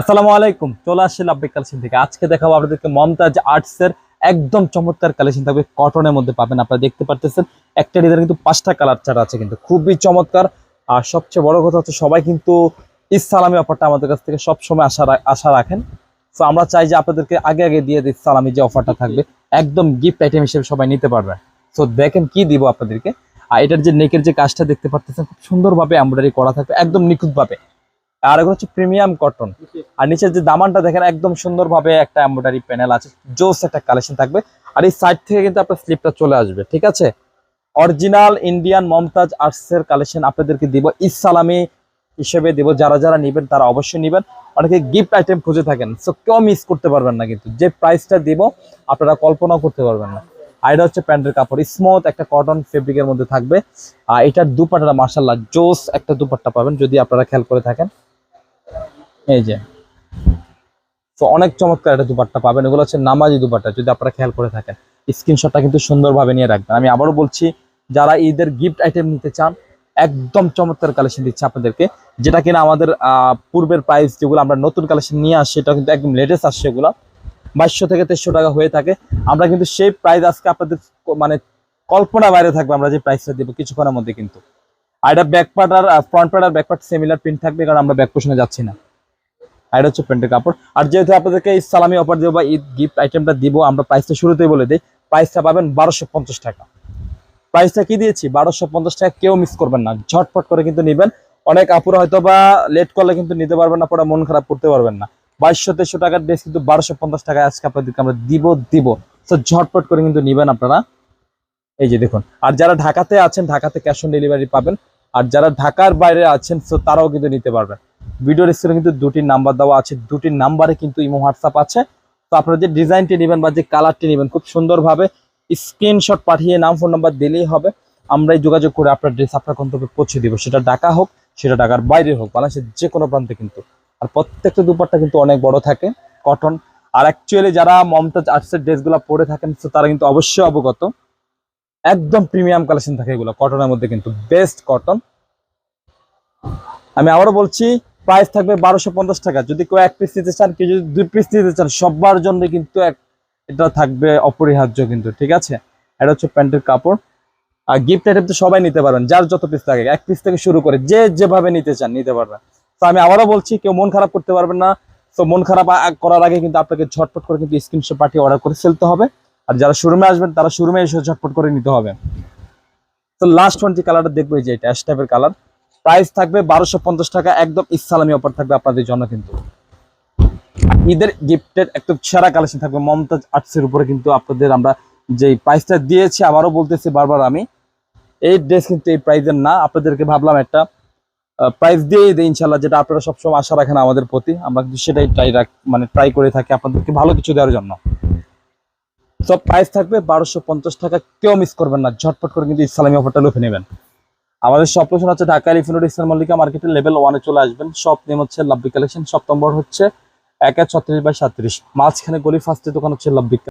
আসসালামু আলাইকুম, চলে আসছে লাভবিক কালেকশন থেকে। আজকে দেখাবো আপনাদেরকে মমতাজ আর্টস এর একদম চমৎকার কালেকশন থাকবে। কটনের মধ্যে পাবেন, আপনারা দেখতে পারতেছেন। একটা ডিজাইন কিন্তু পাঁচটা কালার চার আছে কিন্তু, খুবই চমৎকার। আর সবচেয়ে বড় কথা হচ্ছে সবাই কিন্তু ইসালামি অফারটা আমাদের কাছ থেকে সবসময় আশা আশা রাখেন। তো আমরা চাই যে আপনাদেরকে আগে আগে দিয়ে দিই সালামি যে অফারটা থাকবে। একদম গিফট আইটেম হিসেবে সবাই নিতে পারবে। তো দেখেন কি দিব আপনাদেরকে। আর এটার যে নেকের যে কাজটা দেখতে পারতেছেন, খুব সুন্দরভাবে এমব্রয়ডারি করা থাকবে, একদম নিখুঁতভাবে। আর এগুলো হচ্ছে প্রিমিয়াম কটন আর নিচের যে দামানটা দেখেন একদম সুন্দরভাবে একটা এমব্রয়ডারি প্যানেল আছে। জোস একটা কালেকশন থাকবে। আর এই সাইড থেকে কিন্তু আপনার স্লিপটা চলে আসবে ঠিক আছে? অরিজিনাল ইন্ডিয়ান মমতাজ আর্টসের কালেকশন আপনাদেরকে দিব ইসালামি হিসেবে দিব। যারা যারা নেবেন তারা অবশ্যই নেবেন। অনেকে গিফট আইটেম খুঁজে থাকেন সো কেউ মিস করতে পারবেন না কিন্তু। যে প্রাইসটা দিব আপনারা কল্পনাও করতে পারবেন না। আর এটা হচ্ছে প্যান্টের কাপড় স্মুথ একটা কটন ফেব্রিকের মধ্যে থাকবে। আর এটার দুপাট্টাটা মার্শাল্লাহ জোস একটা দুপাট্টা পাবেন যদি আপনারা খেয়াল করে থাকেন। এই যে। তো অনেক চমৎকার একটা দুপাট্টা পাবেন। এগুলো হচ্ছে নামাজি দুপাট্টা, যদি আপনারা খেয়াল করে থাকেন। স্ক্রিনশটটা কিন্তু সুন্দরভাবে নিয়ে রাখবেন। আমি আবারও বলছি, যারা ঈদের গিফট আইটেম নিতে চান, একদম চমৎকার কালেকশন দিচ্ছে আপনাদেরকে। যেটা কিনা আমাদের পূর্বের প্রাইস যেগুলো আমরা নতুন কালেকশন নিয়ে আসছি এটা কিন্তু একদম লেটেস্ট আসছে এগুলো। বাইশশো থেকে তেইশশো টাকা হয়ে থাকে। আমরা কিন্তু সেই প্রাইস আজকে আপনাদের মানে কল্পনা বাইরে থাকবে আমরা যে প্রাইসটা দেবো কিছুক্ষণের মধ্যে কিন্তু। আর এটা ব্যাক আর ফ্রন্ট পার্ট আর ব্যাক সিমিলার প্রিন্ট থাকবে, কারণ আমরা ব্যাক পোষণে যাচ্ছি না। আর হচ্ছে প্যান্টের কাপড়। আর যেহেতু আপনাদেরকে এই সালামি অফার দেবো বা ঈদ গিফট আইটেমটা দিব, আমরা প্রাইসটা শুরুতেই বলে দিই। প্রাইসটা পাবেন বারোশো টাকা। প্রাইসটা কি দিয়েছি? বারোশো টাকা, কেউ মিস করবেন না। ঝটপট করে কিন্তু নেবেন। অনেক আপুরা হয়তো বা লেট করলে কিন্তু নিতে পারবেন না, পরে মন খারাপ করতে পারবেন না। বাইশশো তেইশশো টাকার ড্রেস কিন্তু বারোশো পঞ্চাশ টাকায় আজকে আপনাদেরকে আমরা দিব দিব। তো ঝটপট করে কিন্তু নিবেন আপনারা। এই যে দেখুন, আর যারা ঢাকাতে আছেন, ঢাকাতে ক্যাশ অন ডেলিভারি পাবেন, আর যারা ঢাকার বাইরে আছেন তো তারাও কিন্তু নিতে পারবেন। ভিডিওর স্ক্রিনে কিন্তু দুটি নাম্বার দেওয়া আছে, দুটি নাম্বারে কিন্তু ইমো হোয়াটসঅ্যাপ আছে। তো আপনারা যে ডিজাইনটি নেবেন বা যে কালারটি নেবেন, খুব সুন্দরভাবে স্ক্রিনশট পাঠিয়ে নাম ফোন নাম্বার দিলেই হবে। আমরাই যোগাযোগ করে আপনার ড্রেস আপনার গন্তব্যে পৌঁছে দিব। সেটা ঢাকা হোক, সেটা ঢাকার বাইরে হোক, বাংলাদেশের যে কোনো প্রান্তে কিন্তু। আর প্রত্যেকটা দুপাট্টা কিন্তু অনেক বড় থাকে কটন আর অ্যাকচুয়ালি যারা মমতাজ আর্টসের ড্রেসগুলো পরে থাকেন তারা কিন্তু অবশ্যই অবগত। একদম প্রিমিয়াম কালেকশন থাকে এগুলো। কটনের মধ্যে কিন্তু বেস্ট কটন আমি আবারও বলছি প্রাইস থাকবে বারোশো পঞ্চাশ টাকা। যদি কেউ এক পিস নিতে চান, কেউ যদি দুই পিস নিতে চান, সবার জন্য কিন্তু এক এটা থাকবে অপরিহার্য কিন্তু, ঠিক আছে? এটা হচ্ছে প্যান্টের কাপড়। আর গিফট আইটেম তো সবাই নিতে পারবেন, যার যত পিস লাগে এক পিস থেকে শুরু করে যে যেভাবে নিতে চান, নিতে পারবেন তো আমি আবারও বলছি, কেউ মন খারাপ করতে পারবেন না। তো মন খারাপ করার আগে কিন্তু আপনাকে ঝটপট করে কিন্তু স্ক্রিনশট পাঠিয়ে অর্ডার করে ফেলতে হবে। আর যারা শোরুমে আসবেন, তারা শোরুমে এসে ঝটপট করে নিতে হবে। তো লাস্ট ওয়ান যে কালারটা দেখব, এই যে এটা অ্যাশ টাইপের কালার প্রাইস থাকবে বারোশো পঞ্চাশ টাকা, একদম ইসলামী অফার থাকবে আপনাদের জন্য কিন্তু। ঈদের গিফটের একদম সেরা কালেকশন থাকবে মমতাজ আর্টসের উপরে কিন্তু আপনাদের আমরা যে প্রাইসটা দিয়েছি, আবারও বলতেছি বারবার আমি, এই ড্রেস কিন্তু এই প্রাইজের না। আপনাদেরকে ভাবলাম একটা প্রাইস দিয়েই দিই ইনশাল্লাহ যেটা আপনারা সবসময় আশা রাখেন আমাদের প্রতি। আমরা কিন্তু সেটাই ট্রাই রাখ মানে ট্রাই করে থাকি আপনাদেরকে ভালো কিছু দেওয়ার জন্য। সব প্রাইস থাকবে বারোশো পঞ্চাশ টাকা। কেউ মিস করবেন না। ঝটপট করে কিন্তু ইসলামী অফারটা লুফে নেবেন। আমাদের সব লোকেশন হচ্ছে ঢাকা এলিফেন্ট ইসলাম মল্লিকা মার্কেটের লেভেল ওয়ানে চলে আসবেন। সব নেম হচ্ছে লাভবি কালেকশন সব নম্বর হচ্ছে এক এক ছত্রিশ বাই সাত্রিশ। মাঝখানে গলি ফার্স্টের দোকান হচ্ছে লাভবি